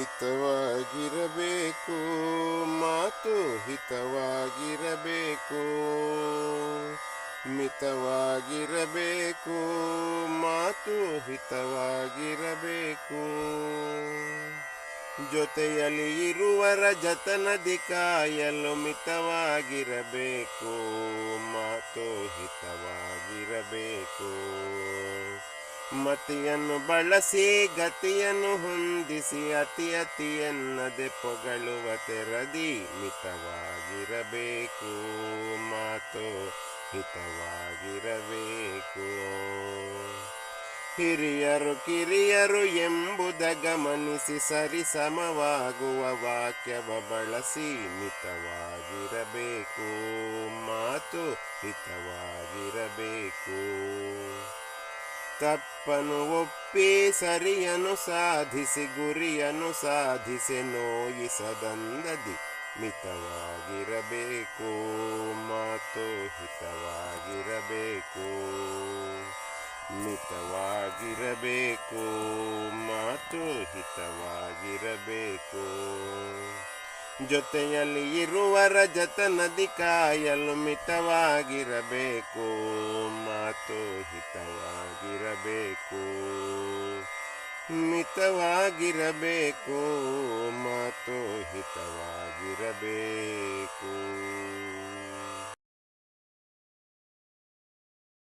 ಮಿತವಾಗಿರಬೇಕು ಮಾತು ಹಿತವಾಗಿರಬೇಕು ಮಿತವಾಗಿರಬೇಕು ಮಾತು ಹಿತವಾಗಿರಬೇಕು. ಜೊತೆಯಲ್ಲಿ ಇರುವರ ಜತನದಿ ಕಾಯಲು ಮಿತವಾಗಿರಬೇಕು ಮಾತು ಹಿತವಾಗಿರಬೇಕು. ಮತಿಯನ್ನು ಬಳಸಿ ಗತಿಯನ್ನು ಹೊಂದಿಸಿ ಅತಿ ಅತಿಯನ್ನದೆ ಪೊಗಳುವ ತೆರದಿ ಮಿತವಾಗಿರಬೇಕು. ಮಾತು ಹಿತವಾಗಿರಬೇಕು. ಹಿರಿಯರು ಕಿರಿಯರು ಎಂಬುದ ಗಮನಿಸಿ ಸರಿ ಸಮವಾಗುವ ವಾಕ್ಯವ ಬಳಸಿ ಮಿತವಾಗಿರಬೇಕು. ಮಾತು ಹಿತವಾಗಿರಬೇಕು. ತಪ್ಪನು ಒಪ್ಪಿ ಸರಿಯನು ಸಾಧಿಸಿ ಗುರಿಯನ್ನು ಸಾಧಿಸಿ ನೋಯಿಸದಂದದಿ ಮಿತವಾಗಿರಬೇಕು ಮಾತು ಹಿತವಾಗಿರಬೇಕು ಮಿತವಾಗಿರಬೇಕು ಮಾತು ಹಿತವಾಗಿರಬೇಕು ಜೊತೆಯಲ್ಲಿ ಇರುವರ ಜತನದಿ ಕಾಯಲು ಮಿತವಾಗಿರಬೇಕು ಮಾತು ಹಿತವಾಗಿರಬೇಕು. ಮಿತವಾಗಿರಬೇಕು ಮಾತು ಹಿತವಾಗಿರಬೇಕು.